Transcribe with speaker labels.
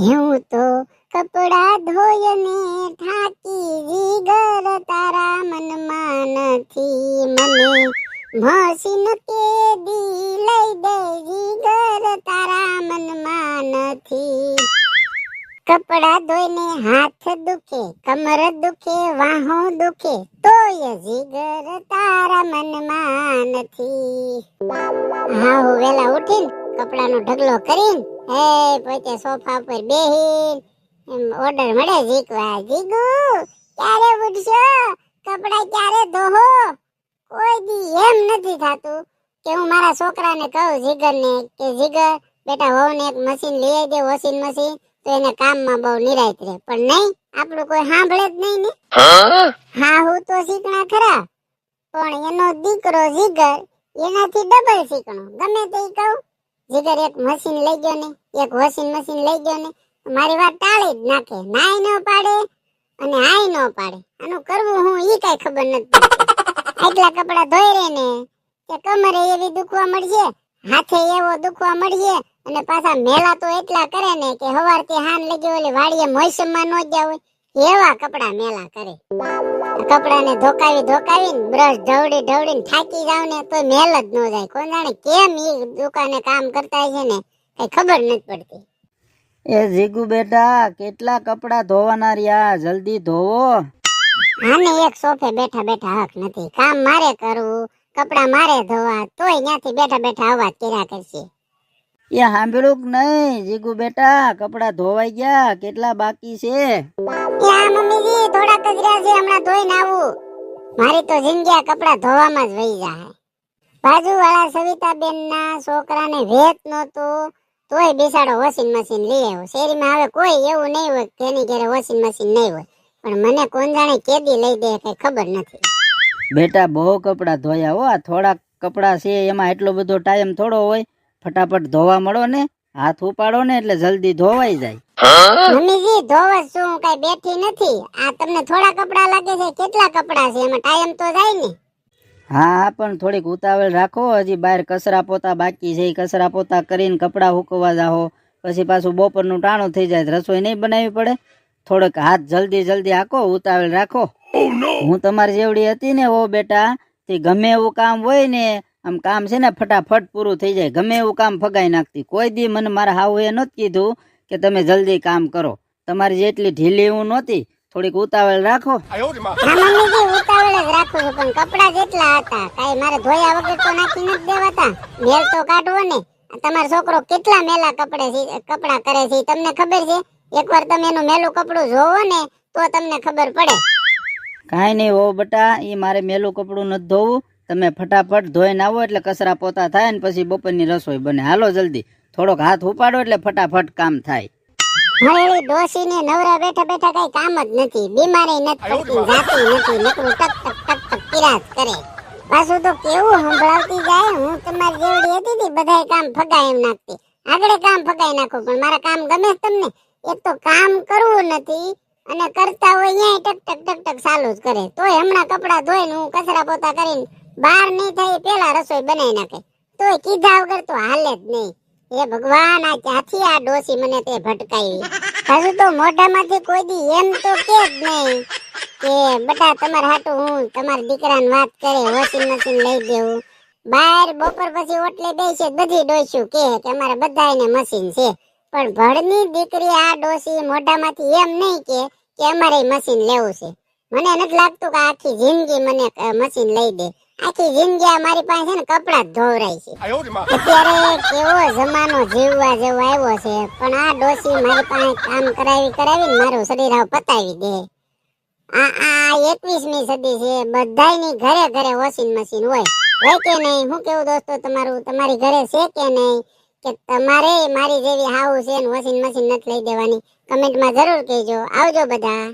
Speaker 1: હું તો કપડા ધોયને થાકી જીગર તારા મનમાં નથી. મને મસીન કે દી લઈ દે જીગર તારા મનમાં નથી. કપડા ધોઈને હાથ દુખે, કમર દુખે, વાહો દુખે, તોય જીગર તારા મનમાં નથી. હું વેલા ઉઠીને કપડાનો ઢગલો કરીને હે પોતે સોફા પર બેહીન એમ ઓર્ડર મળે જીકવા જીગુ ક્યારે ઉઠશો કપડા ક્યારે ધોહો કોઈ દી એમ નથી થાતું કે હું મારા છોકરાને કહું જીગરને કે જીગર બેટા વહુને એક મશીન લઈ દે વોશિંગ મશીન તો એને કામમાં બહુ નિરાયત રહે. પણ નહીં આપણું કોઈ સાંભળે જ નહીં ને. હા? હું તો શીખણા ખરા પણ એનો દીકરો જીગર એનાથી ડબલ શીખણો. ગમે તે કહું જીગર એક મશીન લઈ ગયો ને, એક વોશિંગ મશીન લઈ ગયો ને, મારી વાત ટાળી જ નાખે. નાય ન પાડે અને હાય ન પાડે. આનું કરવું હું ઈ કઈ ખબર નથી આટલા કપડા ધોઈ રે ને કે કમરે એવી દુખવા મળશે, હાથે એવો દુખવા મળશે અને પાછા મેલા તો એટલા કરે ને કે હવારથી હાન લગી ઓલી વાડીએ મોસમમાં ન ગયા હોય એવા કપડા મેલા કરે. કપડાને ધોકાવી ધોકાવીને બ્રશ ઢવડી ઢવડીને થાકી જાવ ને તો મેલ જ ન જાય. કોણ જાણે કેમ એ દુકાને કામ કરતા છે ને કઈ ખબર નથી પડતી.
Speaker 2: એ જીગુ બેટા કેટલા કપડા ધોવાના રહ્યા? જલ્દી ધોવો.
Speaker 1: આને એક સોફે બેઠા બેઠા હક નથી. કામ મારે કરવું કપડા મારે ધોવા તોય ત્યાંથી બેઠા બેઠા અવાજ કર્યા કરશે.
Speaker 2: એ સાંભળ્યું કે નહીં? જીગુ બેટા કપડા ધોવાઈ ગયા. કેટલા બાકી છે?
Speaker 1: યા મમ્મીજી છે હમણાં ધોઈને આવું. મારી તો જિંદગી આ કપડા ધોવામાં જ વહી જાય બાજુવાળા સવિતાબેન ના છોકરાને વેત નહોતો. તોય બેસાડો વોશિંગ મશીન લઈ આવ્યો. શેરીમાં હવે કોઈ એવું નહીં હોય તેની ઘરે વોશિંગ મશીન નહીં હોય. પણ મને કોણ જાણે કેદી લઈ દે કઈ ખબર નથી.
Speaker 2: બેટા બહુ કપડા ધોયા હો. આ થોડા કપડા છે એમાં એટલો બધો ટાઈમ થોડો હોય. ફટાફટ ધોવા મળો ને હાથ ઉપાડો ને એટલે જલ્દી ધોવાઈ જાય.
Speaker 1: મમ્મીજી ધોવસ શું? કઈ બેઠી નથી. આ તમને થોડા કપડા લાગે છે? કેટલા કપડા છે? એમાં ટાઈમ તો જાય ને.
Speaker 2: હા પણ થોડીક ઉતાવળ રાખો. હજી બહાર કચરા પોતા બાકી છે. કસરા કચરા પોતા કરીને કપડા હુકવા જાઓ. પછી પાછું બપોરનું ટાણું થઈ જાય. રસોઈ નહીં બનાવવી પડે. થોડોક હાથ જલ્દી જલ્દી હાકો ઉતાવળ રાખો. હું તમારી જેવડી હતી ને ઓ બેટા તે ગમે એવું કામ હોય ને આમ કામ છે ને ફટાફટ પૂરું થઈ જાય. ગમે એવું કામ ફગાઈ નાખતી. કોઈ દી મને મારા હાઉએ નહોતું કીધું કે તમે જલ્દી કામ કરો. તમારી જેટલી ઢીલી હું નહોતી થોડીક ઉતાવળ રાખો.
Speaker 1: ઉતાવળ જ રાખું છું પણ કપડા જેટલા હતા કાઈ મારે ધોયા વગર તો નાખી નથી દેવાતા. મેલ તો કાઢવો ને. તમારો છોકરો કેટલા મેલા કપડે છે કપડા કરે છે તમને ખબર છે? એકવાર તમે એનું મેલું કપડું જોવો ને તો તમને ખબર પડે.
Speaker 2: કાંઈ નહીં હો બટા એ મારે મેલું કપડું નથી ધોવું. તમે ફટાફટ ધોઈને આવો એટલે કચરા પોતા થાય ને પછી બપોરની રસોઈ બને. હાલો જલ્દી. થોડોક હાથ ઉપાડો એટલે ફટાફટ કામ થાય.
Speaker 1: હળેલી ડોસી ને નવરા બેઠા બેઠા કઈ કામ જ નથી. બીમારી નથી પડતી જાતી નથી. નકરું ટક ટક ટક ટક કિરાત કરે. પાછું તો કેવું સંભળાવતી જાય. હું તમારી જેવડી હતી ને બધાય કામ ફગાઈ એમ નાખતી. આગળ કામ ફગાઈ નાખું પણ મારા કામ ગમે તમને? એક તો કામ કરવું નથી. અને કરતા હોય અહીંયા ટક ટક ટક ટક ચાલુ જ કરે. તોય હમણાં કપડા ધોઈને હું કચરા પોતા કરીને બહાર નહીં થાય પેલા રસોઈ બનાવી નાખે. તોય કીધા વગર તો હાલે જ નહીં. હે ભગવાન, આ ક્યાંથી આ ડોસી મને તે ભટકાવી હજુ તો મોઢામાંથી કોઈ દી એમ તો કે જ નહીં કે બટા તમારે હાટું હું તમારા દીકરાને વાત કરે વોશિંગ મશીન લઈ દેવું. બહાર બપોર પછી ઓટલે બેસે બધી ડોસ્યું કે કે બધાને મશીન છે. પણ ભણની દીકરી આ ડોસી મોઢામાંથી એમ નહીં કે કે અમારે મશીન લેવું છે. મને નથી લાગતું કે આખી જિંદગી મને મશીન લઈ દે. આખી જિંદગી મારી પાસે ને કપડા ધોવરાય છે. અત્યારે કેવો જમાનો જીવવા જેવો આવ્યો છે પણ આ ડોસી મારી પાસે કામ કરાવી કરાવી મારું શરીર આવ પતાવી દે. આ આ એકવીસમી સદી છે બધાયની ઘરે ઘરે વોશિંગ મશીન હોય. હોય કે નહીં? હું કેવું દોસ્તો તમારું? તમારી ઘરે છે કે નહીં? કે તમારે મારી જેવી હાવું છે ને વોશિંગ મશીન નથી લઈ દેવાની? કમેન્ટમાં જરૂર કહેજો. આવજો બધા.